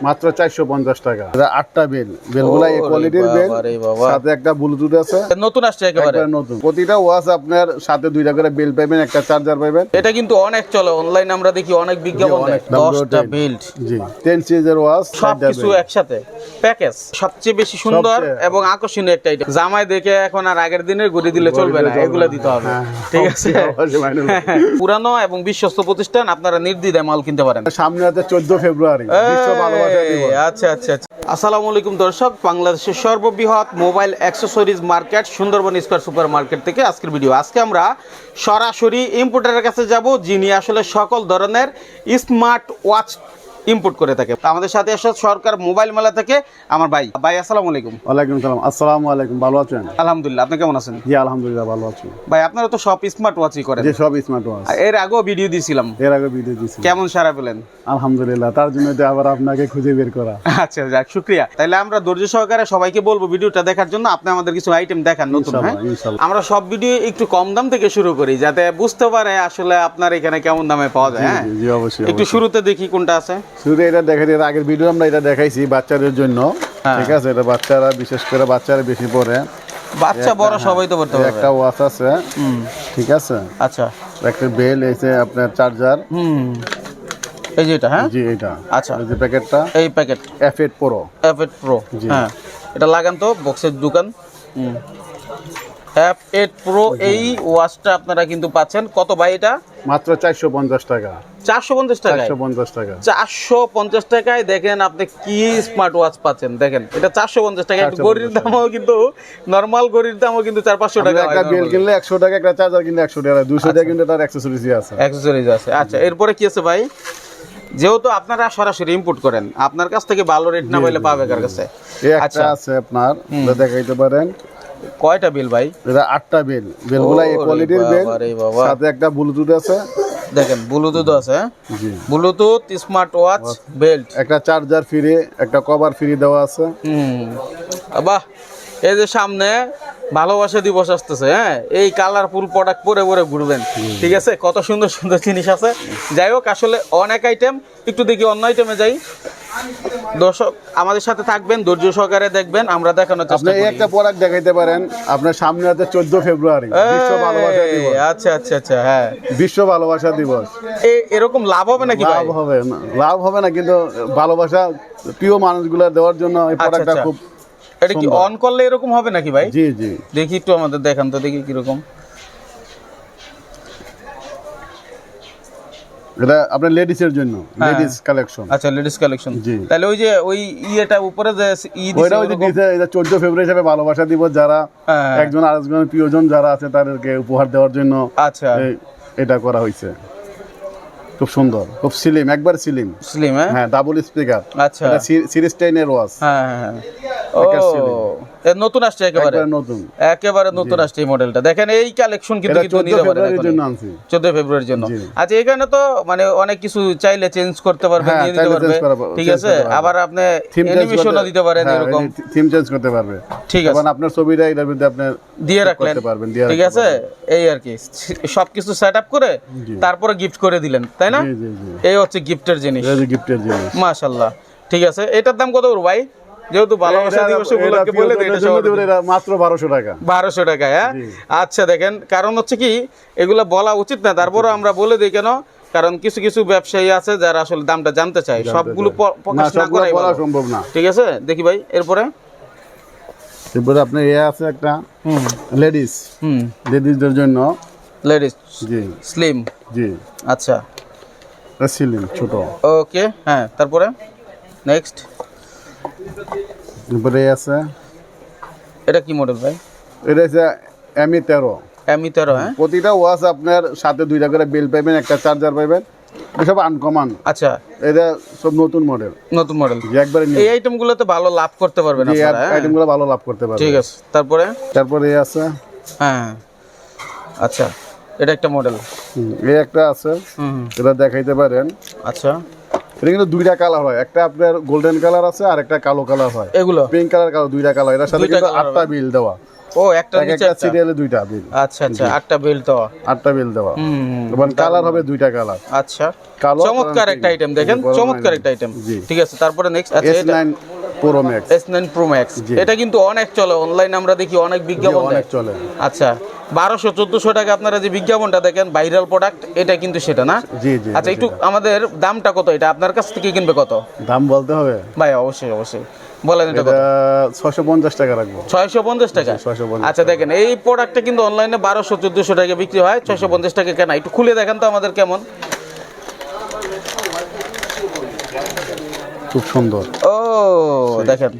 মাত্র চারশো পঞ্চাশ টাকা। আটটা বেল। বেলগুলা এই কোয়ালিটির বেল। সাথে একটা ব্লুটুথ আছে। নতুন আসছে একেবারে। নতুন। প্রতিটা ওয়াচ আপনার সাথে দুইটা করে বেল পাবেন একটা চার্জার পাবেন। এটা কিন্তু অনেক চলে। অনলাইন আমরা দেখি অনেক বিজ্ঞাপন দশটা। জি টেন সিরিজের ওয়াচ সব কিছু একসাথে। প্যাকেজ সবচেয়ে বেশি সুন্দর এবং আকর্ষণীয় একটা item। জামাই দেখে এখন আর আগের দিনের ঘড়ি দিলে চলবে না। এগুলো দিতে হবে। হ্যাঁ, ঠিক আছে? পুরানো এবং বিশ্বস্ত প্রতিষ্ঠান আপনারা নির্দ্বিধায় মাল কিনতে পারেন। সামনে আছে চোদ্দ ফেব্রুয়ারি। বিশ্ব আচ্ছা আচ্ছা আচ্ছা। আসসালামু আলাইকুম দর্শক। বাংলাদেশের সর্ববৃহৎ mobile accessories market Sundarban square super market থেকে আজকের ভিডিও। আজকে আমরা সরাসরি ইম্পোর্টারের কাছে যাব যিনি আসলে সকল ধরনের স্মার্ট ওয়াচ ইম্পোর্ট করে থাকে। আমাদের সাথে আসে সরকার মোবাইল মেলা থেকে আমার ভাই। ভাই আসসালামু আলাইকুম। ওয়ালাইকুম সালাম। আসসালামু আলাইকুম ভালো আছেন? আলহামদুলিল্লাহ আপনি কেমন আছেন? জি আলহামদুলিল্লাহ ভালো আছি। ভাই আপনারা তো সব স্মার্ট ওয়াচই করেন। যে সব স্মার্ট ওয়াচ এর আগেও ভিডিও দিয়েছিলাম এর আগে ভিডিও দিচ্ছি কেমন সারা পেলেন? আলহামদুলিল্লাহ তার জন্য তো আবার আপনাকে খুঁজে বের করা। আচ্ছা যাক শুক্রিয়া। তাহলে আমরা ধৈর্য সহকারে সবাইকে বলব ভিডিওটা দেখার জন্য আপনি আমাদের কিছু আইটেম দেখান নতুন হ্যাঁ। আমরা সব ভিডিও একটু কম দাম থেকে শুরু করি যাতে বুঝতে পারে আসলে আপনার এখানে কেমন দামে পাওয়া যায় হ্যাঁ? জি, জি অবশ্যই একটু শুরুতে দেখি কোনটা আছে। শুধু এটা দেখাই এর আগের ভিডিও আমরা এটা দেখাইছি বাচ্চাদের জন্য। হ্যাঁ। ঠিক আছে এটা বাচ্চারা বিশেষ করে বাচ্চারা বেশি পড়ে। বাচ্চা বড় সবাই তো করতে এই পারবে। একটা ওয়াচ আছে। ঠিক আছে? আচ্ছা। একটা বেল এসে আপনার চার্জার হুম। এই যে এটা হ্যাঁ? জি এটা। আচ্ছা। এই যে প্যাকেটটা এই packet F eight pro F pro জি। হ্যাঁ। এটা লাগান তো বক্সের দোকান। হুম। এফ এইট প্রো এই ওয়াচটা আপনারা কিন্তু পাচ্ছেন। কত ভাই এটা? মাত্র চারশো পঞ্চাশ টাকা। চারশো পঞ্চাশ চারশো পঞ্চাশ টাকা। চারশো পঞ্চাশ টাকায় দেখেন আপনি কি স্মার্ট ওয়াচ পাচ্ছেন। দেখেন এটা চারশো পঞ্চাশ টাকা একটু 450 দামও কিন্তু নর্মাল গড়ির দামও কিন্তু চার পাঁচশো টাকা। একটা বেল কিনলে একশো টাকা একটা চার্জার কিনলে একশো টাকা দুশো টাকা কিন্তু তার অ্যাক্সেসরিজ আছে। অ্যাক্সেসরিজ আছে। আচ্ছা এরপরে কি আছে ভাই? যেহেতু আপনারা সরাসরি ইম্পোর্ট করেন আপনার কাছ থেকে ভালো রেট না পাইলে পাবে কার কাছে। আচ্ছা। আছে আপনার দেখাইতে পারেন। কয়টা বেল ভাই? এটা আটটা বেল বেলগুলা এই কোয়ালিটির বেল। সাথে একটা ব্লুটুথ আছে। দেখেন ব্লুটুথ আছে? জি। ব্লুটুথ স্মার্ট ওয়াচ বেল্ট একটা চার্জার ফ্রি একটা কভার ফ্রি দেওয়া আছে। হুম। বাহ এই যে সামনে ভালোবাসা দিবস আসতেছে হ্যাঁ? এই কালারফুল প্রোডাক্ট পরে পরে ঘুরবেন। ঠিক আছে? কত সুন্দর সুন্দর জিনিস আছে। যাই হোক আসলে অনেক আইটেম একটু দেখি অন্য আইটেমে যাই। দর্শক আমাদের সাথে থাকবেন ধৈর্য সহকারে দেখবেন আমরা দেখানোর চেষ্টা করি। একটা প্রোডাক্ট দেখাইতে পারেন আপনার সামনে আছে চোদ্দ ফেব্রুয়ারি বিশ্ব ভালোবাসা দিবস। আচ্ছা আচ্ছা আচ্ছা হ্যাঁ। বিশ্ব ভালোবাসা দিবস। এই এরকম লাভ হবে নাকি লাভ হবে না লাভ হবে না কিন্তু ভালোবাসা প্রিয় মানুষগুলো দেওয়ার জন্য এই প্রোডাক্টটা আচ্ছা। খুব এটা কি অন করলে এরকম হবে নাকি ভাই? জি জি। দেখি একটু আমাদের দেখান তো দেখি কীরকম। এটা আপনার লেডিসের জন্য হ্যাঁ। লেডিস কালেকশন আচ্ছা লেডিস কালেকশন। তাহলে ওই যে ওই ইয়েটা উপরে যে ই ওইটা ওই যে ওরকম- দিছে এটা চোদ্দ ফেব্রুয়ারি হিসাবে ভালোবাসা দিবস যারা হ্যাঁ। একজন আরেকজনের প্রিয়জন যারা আছে তাদেরকে উপহার দেওয়ার জন্য আচ্ছা। এটা করা হয়েছে খুব সুন্দর খুব সিলিম একবার সিলিম স্লিম হ্যাঁ? হ্যাঁ ডাবল স্পিকার আচ্ছা। এটা সিরিজ টেনের ওয়াচ হ্যাঁ হ্যাঁ, হ্যাঁ নতুন আসছে একেবারে। নতুন। একেবারে নতুন আসছে এই মডেলটা দেখেন এই কালেকশন কিন্তু কিন্তু নিতে পারেন। চোদ্দ ফেব্রুয়ারির জন্য। আচ্ছা এখানে তো মানে অনেক কিছু চাইলে চেঞ্জ করতে পারবে হ্যাঁ, নিয়ে পারবে। পারবে, ঠিক আছে? আবার আপনি অ্যানিমেশনও দিতে পারেন এরকম। থিম চেঞ্জ করতে পারবে। ঠিক আছে। আপনার ছবিটা এটার মধ্যে আপনি দিয়ে রাখলেন। পারবেন ঠিক আছে? এই আর কি। সবকিছু সেট আপ করে তারপরে গিফট করে দিলেন তাই না? এই হচ্ছে গিফটের জিনিস। গিফটের জিনিস। মাশাল্লাহ ঠিক আছে? এটার দাম কত ভাই? যেহেতু ভালোবাসা দিবস উপলক্ষে বলে এটা মাত্র বারোশো টাকা। বারোশো টাকায় হ্যাঁ? আচ্ছা দেখেন কারণ হচ্ছে কি এগুলা বলা উচিত না। তারপরে আমরা বলে দিই কেন কারণ কিছু কিছু ব্যবসায়ী আছে যারা আসলে দামটা জানতে চায়। সবগুলো প্রকাশ না করাই বলা সম্ভব না। ঠিক আছে? দেখি ভাই এরপরে? এরপরে আপনার এ আছে একটা লেডিস। হুম। লেডিসদের জন্য। লেডিস। জি। স্লিম। জি। আচ্ছা। সিলিং ছোট। ওকে হ্যাঁ তারপরে? নেক্সট। এরপরে আছে। এটা কি মডেল ভাই? এটা হচ্ছে এমই তেরো। এমি তেরো হ্যাঁ? প্রতিটা ওয়াচ আপনার সাথে দুইটা করে বেল পাবেন একটা চার্জার পাবেন এসব আনকমন আচ্ছা। এটা সব নতুন মডেল নতুন মডেল একবারে এই আইটেমগুলোতে ভালো লাভ করতে পারবেন আপনারা হ্যাঁ? আইটেমগুলো ভালো লাভ করতে পারবে ঠিক আছে। তারপরে? তারপরে এ আছে। হ্যাঁ। আচ্ছা। এটা একটা মডেল এই একটা আছে। এটা দেখাইতে পারেন। আচ্ছা। এটা কিন্তু দুইটা কালার হয়। একটা আপনার গোল্ডেন কালার আছে আর একটা কালো কালার হয়। এগুলো? পিঙ্ক কালার কালো দুইটা কালার এটার সাথে কিন্তু আটটা বিল দেওয়া। ও একটা নিচে একটা? সিরিয়ালে দুইটা বিল আচ্ছা আচ্ছা আটটা দেওয়া। আটটা বিল দেওয়া। এবং কালার হবে দুইটা কালার আচ্ছা। কালো চমৎকার একটা আইটেম দেখেন? চমৎকার একটা আইটেম। ঠিক আছে তারপরে নেক্সট এস এটা। Pro max S nine pro max. এটা কিন্তু অনেক চলে অনলাইন আমরা দেখি অনেক বিজ্ঞাপন অনেক চলে। আচ্ছা। বারোশো চোদ্দশো টাকা আপনারা যে বিজ্ঞাপনটা দেখেন ভাইরাল প্রোডাক্ট এটা কিন্তু সেটা না? জি জি আচ্ছা একটু আমাদের দামটা কত এটা? আপনার কাছ থেকে কিনবে কত? দাম বলতে হবে। ভাই অবশ্যই অবশ্যই। বলেন এটা কত? এটা ছশো পঞ্চাশ টাকা রাখব। ছয়শো পঞ্চাশ টাকা? ছয়শো পঞ্চাশ আচ্ছা দেখেন এই প্রোডাক্টটা কিন্তু অনলাইনে বারোশো চোদ্দশো টাকা বিক্রি হয়। ছয়শো পঞ্চাশ টাকা কেনা? একটু খুলে দেখেন তো আমাদের কেমন। খুব সুন্দর। ও দেখেন।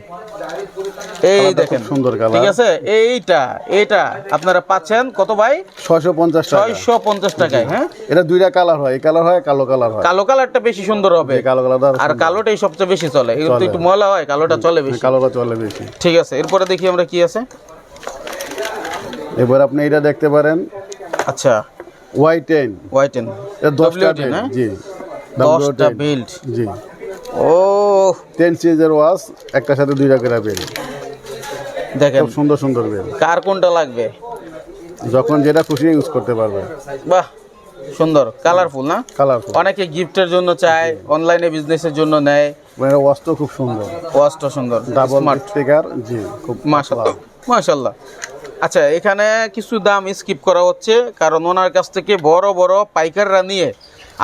এই দেখেন। সুন্দর কালার। ঠিক আছে? এইটা এইটা আপনারা পাচ্ছেন কত ভাই? ছয়শো পঞ্চাশ টাকা। ছয়শো পঞ্চাশ টাকায় হ্যাঁ? এটা দুইটা কালার হয়। এই কালার হয় কালো কালার হয়। কালো কালারটা বেশি সুন্দর হবে। কালো কালারটা আর কালোটাই সবচেয়ে বেশি চলে। এগুলো একটু ময়লা হয় কালোটা চলে বেশি। কালোটা চলে বেশি। ঠিক আছে এরপরে দেখি আমরা কি আছে। এবার আপনি এটা দেখতে পারেন। আচ্ছা। ওয়াই টেন ওয়াইটেন এটা দশটা না? জি। দশটা বেল্ট জি। ও টেন সিরিজের ওয়াশ একটা সাথে দুইটা করে দেখেন। সুন্দর সুন্দর বেল কার কোনটা লাগবে? যখন যেটা খুশি ইউজ করতে পারবে। বাহ সুন্দর। কালারফুল না? কালারফুল অনেকে গিফটের জন্য চায় অনলাইনে বিজনেসের জন্য নেয়। মানে ওয়াশটাও খুব সুন্দর। ওয়াচটা সুন্দর ডাবল স্মার্ট স্পিকার জি খুব মাশাল্লাহ মাশাল্লাহ আচ্ছা এখানে কিছু দাম স্কিপ করা হচ্ছে কারণ ওনার কাছ থেকে বড় বড় পাইকাররা নিয়ে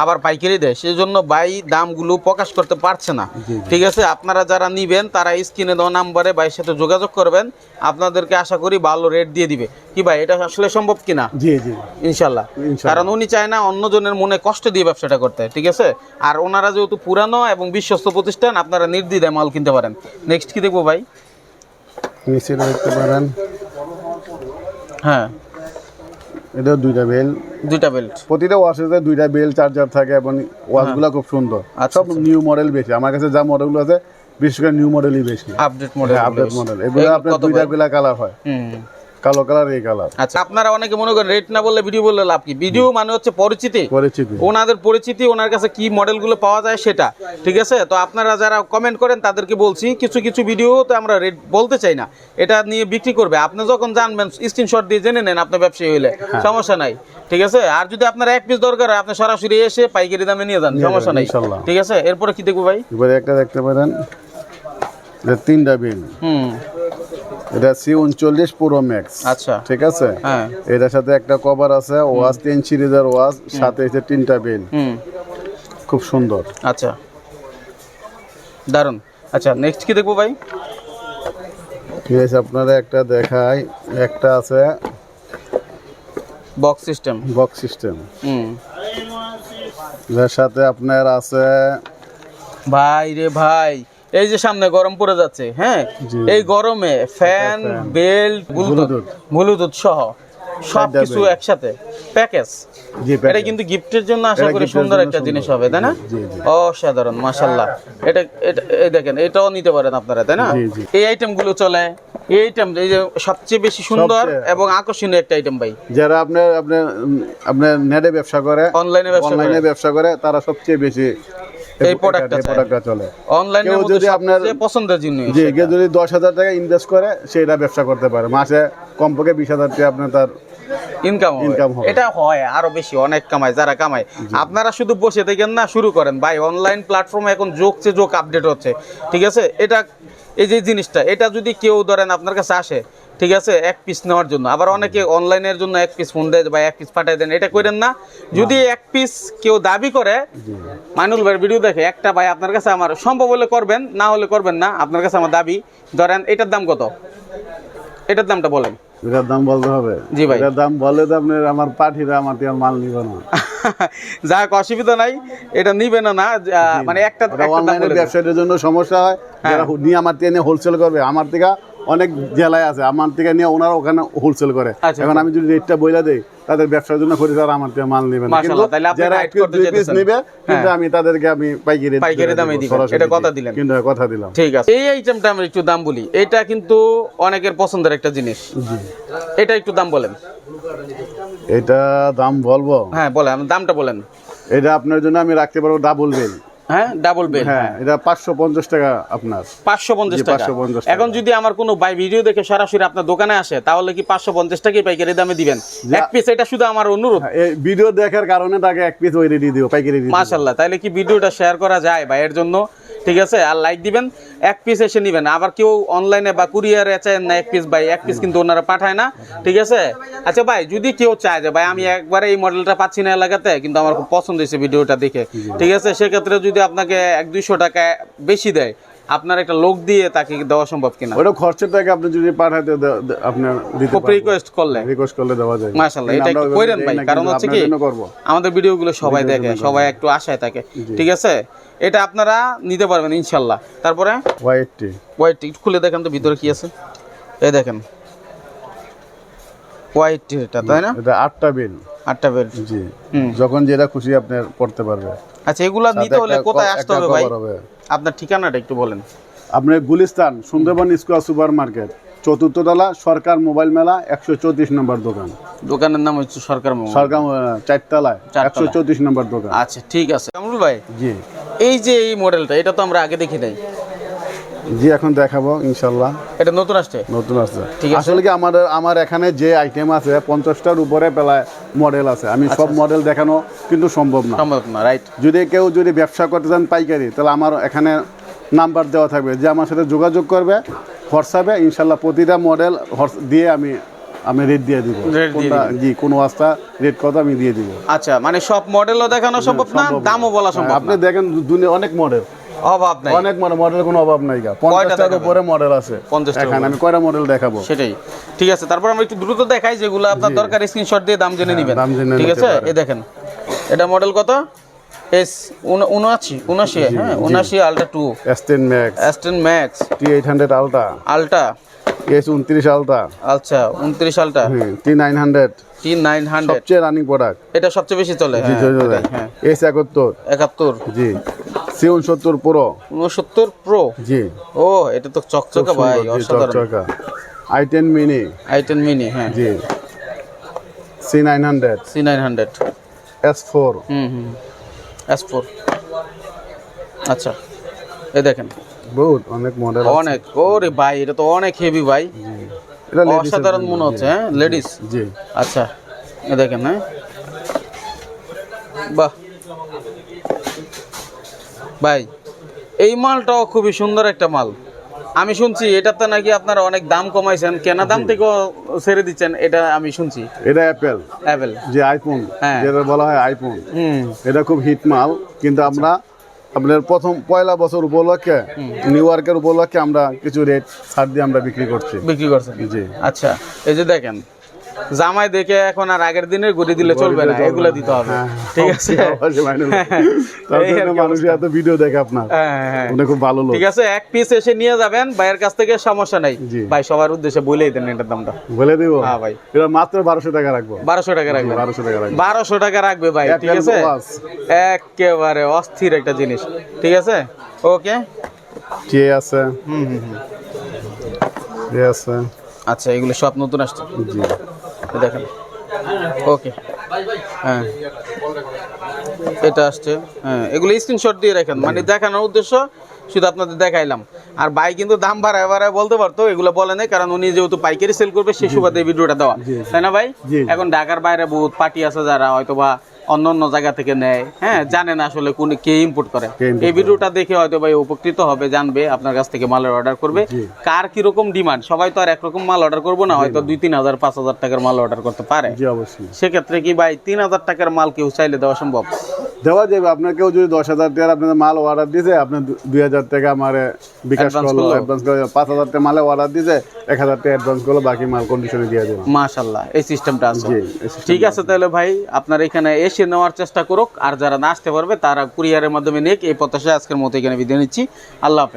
আবার পাইকারি দেয়। সেই জন্য বাই দামগুলো প্রকাশ করতে পারছে না। ঠিক আছে আপনারা যারা নিবেন তারা স্ক্রিনে দেওয়া নাম্বারে বাইয়ের সাথে যোগাযোগ করবেন। আপনাদেরকে আশা করি ভালো রেট দিয়ে দিবে। কি ভাই এটা আসলে সম্ভব কিনা? জি জি। ইনশাল্লাহ ইনশাল্লাহ। কারণ উনি চায় না অন্যজনের মনে কষ্ট দিয়ে ব্যবসাটা করতে ঠিক আছে? আর ওনারা যেহেতু পুরানো এবং বিশ্বস্ত প্রতিষ্ঠান আপনারা নির্দ্বিধায় মাল কিনতে পারেন। নেক্সট কি দেখব ভাই? নিচে দেখতে পারেন। হ্যাঁ। এটা দুইটা বেল দুইটা বেল্ট প্রতিটা ওয়াশেতে দুইটা বেল চার্জার থাকে এবং ওয়াশগুলো খুব সুন্দর। আর সব নিউ মডেল বেশি। আমার কাছে যা মডেলগুলো আছে বিশেষ করে নিউ মডেলই বেশি। আপডেট মডেল আপডেট মডেল এগুলো আপনার দুইটা বেলা কালার হয়। কালো কালার এই কালার। আচ্ছা আপনারা অনেকে মনে করেন রেট না বললে ভিডিও বললে লাভ কি? ভিডিও মানে হচ্ছে পরিচিতি। পরিচিতি। ওনাদের পরিচিতি ওনার কাছে কি মডেলগুলো পাওয়া যায় সেটা। ঠিক আছে? তো আপনারা যারা কমেন্ট করেন তাদেরকে বলছি কিছু কিছু ভিডিওতে আমরা রেট বলতে চাই না। এটা নিয়ে বিক্রি করবে। আপনি যখন জানবেন স্ক্রিনশট দিয়ে জেনে নেন আপনার ব্যবসায়ী হইলে। হ্যাঁ। সমস্যা নাই। ঠিক আছে? আর যদি আপনার এক পিস দরকার হয় আপনি সরাসরি এসে পাইকারি দামে নিয়ে যান। সমস্যা নাই। ঠিক আছে? এরপরে কি দেখব ভাই? এবারে একটা দেখতে পারেন। তিনটা বিল। হুম। এটা সি উনচল্লিশ প্রো ম্যাক্স আচ্ছা। ঠিক আছে? হ্যাঁ। এটার সাথে একটা কভার আছে ওয়াশ টেন সিরিজের ওয়াশ সাথে এসে তিনটা বিল। হুম। খুব সুন্দর। আচ্ছা। দারুণ আচ্ছা নেক্সট কি দেখব ভাই? ঠিক আছে আপনারা একটা দেখাই। একটা আছে বক্স সিস্টেম বক্স সিস্টেম হুম। যার সাথে আপনার আছে ভাই রে ভাই। এই যে সামনে গরম পড়ে যাচ্ছে হ্যাঁ? এই গরমে ফ্যান বেল্ট ব্লুটুথ সহ সব কিছু belt। একসাথে। প্যাকেজ এটা কিন্তু গিফটের জন্য আশা করি সুন্দর একটা জিনিস হবে তাই না। অসাধারণ মাশাল্লাহ এটা এটা এই দেখেন এটাও নিতে পারেন আপনারা তাই না। এই আইটেমগুলো চলে। এই আইটেম এই যে সবচেয়ে বেশি সুন্দর এবং আকর্ষণীয় একটা আইটেম ভাই। যারা আপনার আপনার আপনার নেটে ব্যবসা করে অনলাইনে ব্যবসা করে। অনলাইনে ব্যবসা করে তারা সবচেয়ে বেশি এই product টা চায়। প্রোডাক্টটা চলে। মধ্যে যদি আপনার- পছন্দের জিনিস যে কেউ যদি দশ হাজার টাকা ইনভেস্ট করে সেটা ব্যবসা করতে পারে। মাসে কমপক্ষে বিশ হাজার টাকা আপনার তার ইনকাম হবে। এটা হয় আরও বেশি অনেক কামায় যারা কামায়। আপনারা শুধু বসে দেখেন না শুরু করেন। ভাই অনলাইন প্ল্যাটফর্মে এখন যোগছে যোগ আপডেট হচ্ছে। ঠিক আছে? এটা এই যে জিনিসটা এটা যদি কেউ ধরেন আপনার কাছে আসে ঠিক আছে? এক পিস নেওয়ার জন্য। আবার অনেকে অনলাইনের জন্য এক পিস ফোন দেয় বা এক পিস পাঠাই দেন। এটা করেন না। যদি এক পিস কেউ দাবি করে মাইনুল ভাইয়ের ভিডিও দেখে একটা ভাই আপনার কাছে আমার সম্ভব হলে করবেন না হলে করবেন না আপনার কাছে আমার দাবি ধরেন এটার দাম কত? এটার দামটা বলেন। এটার দাম বলতে হবে? জি ভাই। এটার দাম বলে তো আপনার আমার পাঠিরা আমার থেকে মাল নিবে না। যাক অসুবিধা নাই। এটা নিবে না না মানে একটা অনলাইনে ব্যবসায়ীদের জন্য সমস্যা হয়। হ্যাঁ। যারা নিয়ে আমার নিয়ে হোলসেল করবে আমার থেকে অনেক জেলায় আছে আমার থেকে নিয়ে ওনারা ওখানে হোলসেল করে। আচ্ছা, এখন আমি যদি রেটটা বইলা দেই তাদের ব্যবসার জন্য করি তারা আমার থেকে মাল নেবে না। কিন্তু মাশাআল্লাহ, তাহলে আপনি যারা এক দুই piece নেবে কিন্তু হ্যাঁ। আমি তাদেরকে আমি পাইকারি পাইকারি দামে দেবো, এটা কথা দিলাম কিন্তু কথা দিলাম। ঠিক আছে। এই আইটেমটা আমি একটু দাম বলি। এটা কিন্তু অনেকের পছন্দের একটা জিনিস। এটা একটু দাম বলেন। এটা দাম বলব? হ্যাঁ বলেন দামটা বলেন। এটা আপনার জন্য আমি রাখতে পারব ডাবল বেল হ্যাঁ? ডাবল হ্যাঁ এটা টাকা আপনার। পাঁচশো পঞ্চাশ জি, টাকা। 550 এখন যদি আমার কোনো বাই ভিডিও দেখে সরাসরি আপনার দোকানে আসে তাহলে কি পাঁচশো পঞ্চাশ টাকাই পাইকারি দামে দিবেন? এক পিস এটা শুধু আমার অনুরোধ। এই ভিডিও দেখার কারণে তাকে এক পিস ওই রেডি দিও পাইকারি দিও। মাশাল্লাহ তাহলে কি ভিডিওটা শেয়ার করা যায় ভাইয়ের জন্য? ঠিক আছে? আর লাইক দিবেন এক পিস এসে নিবেন। আবার কেউ অনলাইনে বা কুরিয়ারে চায় না এক পিস ভাই এক পিস কিন্তু ওনারা পাঠায় না। ঠিক আছে? আচ্ছা ভাই যদি কেউ চায় যে ভাই আমি একবারে এই মডেলটা পাচ্ছি না এলাকাতে কিন্তু আমার খুব পছন্দ হয়েছে ভিডিওটা দেখে। ঠিক আছে? সেক্ষেত্রে যদি আপনাকে এক দুইশো টাকা বেশি দেয় আপনার একটা লোক দিয়ে তাকে দেওয়া সম্ভব কিনা? ওটা খরচের টাকা আপনি যদি পাঠাতে আপনার দিতে রিকোয়েস্ট করলে। রিকোয়েস্ট করলে দেওয়া যায় মাশাল্লাহ এটা একটু কইরেন ভাই কারণ হচ্ছে কি আমাদের ভিডিওগুলো সবাই দেখে সবাই একটু আশায় থাকে ঠিক আছে? এটা আপনারা নিতে পারবেন ইনশাল্লাহ তারপরে? ওয়াইটটি হোয়াইট একটু খুলে দেখেন তো ভিতরে কি আছে। এই দেখেন। হোয়াইট এটা তাই না? এটা আটটা বিল। আটটা বেল্ট জি। যখন যেটা খুশি আপনি পড়তে পারবে। আচ্ছা এগুলা নিতে হলে কোথায় আসতে হবে ভাই? আপনার ঠিকানাটা একটু বলেন। আপনার Gulistan Sundarban square super market চতুর্থ তলা সরকার মোবাইল মেলা একশো চৌত্রিশ নম্বর দোকান। দোকানের নাম হচ্ছে সরকার মোবাইল। সরকার চারতলায়। একশো চৌত্রিশ নম্বর দোকান। আচ্ছা ঠিক আছে। কামরুল ভাই জি। এই যে এই মডেলটা এটা তো আমরা আগে দেখি নাই। জি এখন দেখাবো ইনশাল্লাহ। এটা নতুন আসছে? নতুন আছে। আসলে কি আমাদের আমার এখানে যে আইটেম আছে পঞ্চাশটার উপরে প্রায় মডেল আছে। আমি আচ্ছা, সব মডেল দেখানো কিন্তু সম্ভব না। সম্ভব না রাইট যদি কেউ যদি ব্যবসা করতে চান পাইকারি তাহলে আমার এখানে নাম্বার দেওয়া থাকবে। যে আমার সাথে যোগাযোগ করবে হোয়াটসঅ্যাপে ইনশাল্লাহ প্রতিটা মডেল দিয়ে আমি আমি রেট দিয়ে দিব। জি কোন ওয়াস্তা রেট কত আমি দিয়ে দিব। আচ্ছা মানে সব মডেলও দেখানো সম্ভব না? সম্ভব দামও বলা সম্ভব হ্যাঁ, আপনি না। দেখেন দুনিয়া অনেক মডেল অভাব নাই। অনেক মডেল মডেল কোনো অভাব নাই গা। পঞ্চাশটার? উপরে মডেল আছে। 50 টার এখানে আমি কয়টা মডেল দেখাবো? সেটাই। ঠিক আছে তারপর আমরা একটু দ্রুত দেখাই যেগুলো আপনার দরকার স্ক্রিনশট দিয়ে দাম জেনে নেবেন। দাম জেনে ঠিক আছে। এই দেখেন এটা মডেল কত? এস উনআশি উনআশি হ্যাঁ উনআশি ultra two S ten max Aston max T eight hundred ultra ultra S উনত্রিশ আলট্রা আচ্ছা উনত্রিশ ultra T nine hundred T nine hundred. সবচেয়ে রানিং প্রোডাক্ট এটা সবচেয়ে বেশি চলে। জি হ্যাঁ, হ্যাঁ। এস একাত্তর। একাত্তর। জি। সি উনসত্তর প্রো উনসত্তর প্রো জি। ও এটা তো চকচকা ভাই অসাধারণ। I ten mini I ten mini হ্যাঁ। জি। C nine hundred C nine hundred S four হুম হুম এস ফোর আচ্ছা এই দেখেন। বহুত অনেক মডেল অনেক ওরে ভাই এটা তো অনেক হেভি ভাই। এটা অসাধারণ মনে হচ্ছে হ্যাঁ? লেডিস জি। আচ্ছা দেখেন হ্যাঁ? বাহ। ভাই এই মালটাও খুবই সুন্দর একটা মাল। আমি শুনছি এটাতে নাকি আপনারা অনেক দাম কমাইছেন। কেনা দাম থেকেও ছেড়ে দিচ্ছেন এটা আমি শুনছি। এটা অ্যাপেল অ্যাপেল যে আইফোন হ্যাঁ। যেটা বলা হয় আইফোন এটা খুব হিট মাল কিন্তু আমরা আপনার প্রথম পয়লা বছর উপলক্ষে নিউ ইয়র্কের উপলক্ষে আমরা কিছু রেট ছাড় দিয়ে আমরা বিক্রি করছি। বিক্রি করছি জি। আচ্ছা এই যে দেখেন জামাই দেখে এখন আর আগের দিনের গড়ি দিলে চলবে না এগুলো দিতে হবে। হ্যাঁ, ঠিক আছে? কি মানুষ এত ভিডিও দেখে আপনার। হ্যাঁ, হ্যাঁ, হ্যাঁ। উনি খুব ভালো লোক। ঠিক আছে এক পিস এসে নিয়ে যাবেন ভাইয়ের কাছ থেকে সমস্যা নাই। ভাই সবার উদ্দেশ্যে বলেই দেন এটার দামটা। বলে দিব? হ্যাঁ ভাই। এটা মাত্র বারোশো টাকা রাখব। বারোশো টাকা রাখবেন। বারোশো টাকা রাখব। বারোশো টাকা রাখবে ভাই ঠিক আছে? একেবারে অস্থির একটা জিনিস। ঠিক আছে? ওকে? কে আছে? হুম হুম হুম। আছে? আচ্ছা এগুলো সব নতুন আসছে। জি। দেখেন। ওকে হ্যাঁ। এটা আসছে। হ্যাঁ এগুলো স্ক্রিনশট দিয়ে রাখেন। মানে দেখানোর উদ্দেশ্য শুধু আপনাদের দেখাইলাম। আর ভাই কিন্তু দাম বাড়ায় বাড়ায় বলতে পারতো এগুলো বলে নাই কারণ উনি যেহেতু পাইকারি সেল করবে সেই সুবাদে ভিডিওটা দেওয়া। তাই না ভাই? এখন ঢাকার বাইরে বহুত পার্টি আছে যারা হয়তো বা অন্য অন্য জায়গা থেকে নেয়। হ্যাঁ জানে না আসলে কোন কে ইম্পোর্ট করে। এই ভিডিওটা দেখে হয়তো ভাই উপকৃত হবে জানবে আপনার কাছ থেকে মাল অর্ডার করবে। কার কার কীরকম ডিমান্ড সবাই তো আর একরকম মাল অর্ডার করব না হয়তো দুই তিন হাজার পাঁচ হাজার টাকার মাল অর্ডার করতে পারে। অবশ্যই। সেক্ষেত্রে কি ভাই তিন হাজার টাকার মাল কেউ চাইলে দেওয়া সম্ভব? দেওয়া যাবে। আপনার কেউ যদি দশ হাজার টাকার আপনার মাল অর্ডার দিছে আপনার দুই হাজার টাকা আমার বিকাশ করল। অ্যাডভান্স করল পাঁচ হাজার টাকা মালে অর্ডার দিছে এক হাজার টাকা অ্যাডভান্স করল বাকি মাল কন্ডিশনে দিয়ে দেবো। মাশাল্লাহ এই সিস্টেমটা আছে। ঠিক আছে। তাহলে ভাই আপনার এখানে এসে নেওয়ার চেষ্টা করুক আর যারা না আসতে পারবে তারা কুরিয়ারের মাধ্যমে নিক এই প্রত্যাশায় আজকের মতো এখানে বিদায় নিচ্ছি। আল্লাহ হাফেজ।